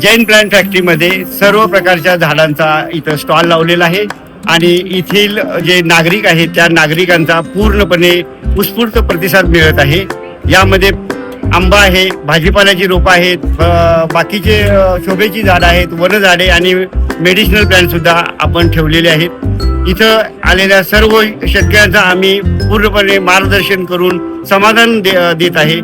Jain plant फॅक्टरीमध्ये सर्व प्रकारच्या झाडांचा इथं स्टॉल लावलेला आहे. आणि येथील जे नागरिक आहेत त्या नागरिकांचा पूर्णपणे उत्स्फूर्त प्रतिसाद मिळत आहे. यामध्ये आंबा आहे भाजीपाल्याची रोपं आहेत बाकीचे शोभेची झाडं आहेत वनझाडे आणि मेडिसिनल प्लॅनसुद्धा आपण ठेवलेले आहेत. इथं आलेल्या सर्व शेतकऱ्यांचा आम्ही पूर्णपणे मार्गदर्शन करून समाधान दे देत आहे.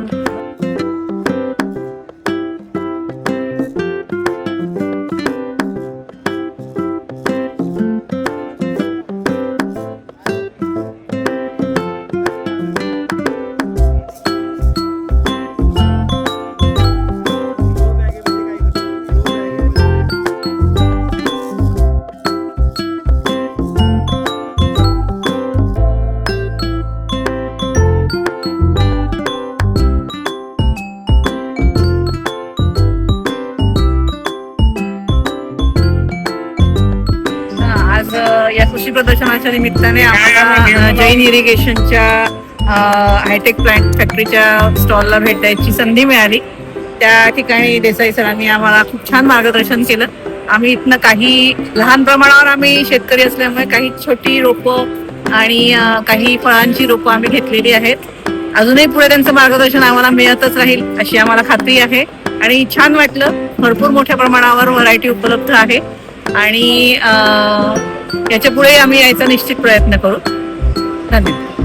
आज या कृषी प्रदर्शनाच्या निमित्ताने आम्हाला जैन इरिगेशनच्या हायटेक प्लांट फॅक्टरीच्या स्टॉलला भेट द्यायची संधी मिळाली. त्या ठिकाणी देसाई सरांनी आम्हाला खूप छान मार्गदर्शन केलं. आम्ही इथनं काही लहान प्रमाणावर आम्ही शेतकरी असल्यामुळे काही छोटी रोपं आणि काही फळांची रोपं आम्ही घेतलेली आहेत. अजूनही पुढे त्यांचं मार्गदर्शन आम्हाला मिळतच राहील अशी आम्हाला खात्री आहे. आणि छान वाटलं भरपूर मोठ्या प्रमाणावर व्हरायटी उपलब्ध आहे. आणि याच्यापुढे आम्ही यायचा निश्चित प्रयत्न करू. धन्यवाद.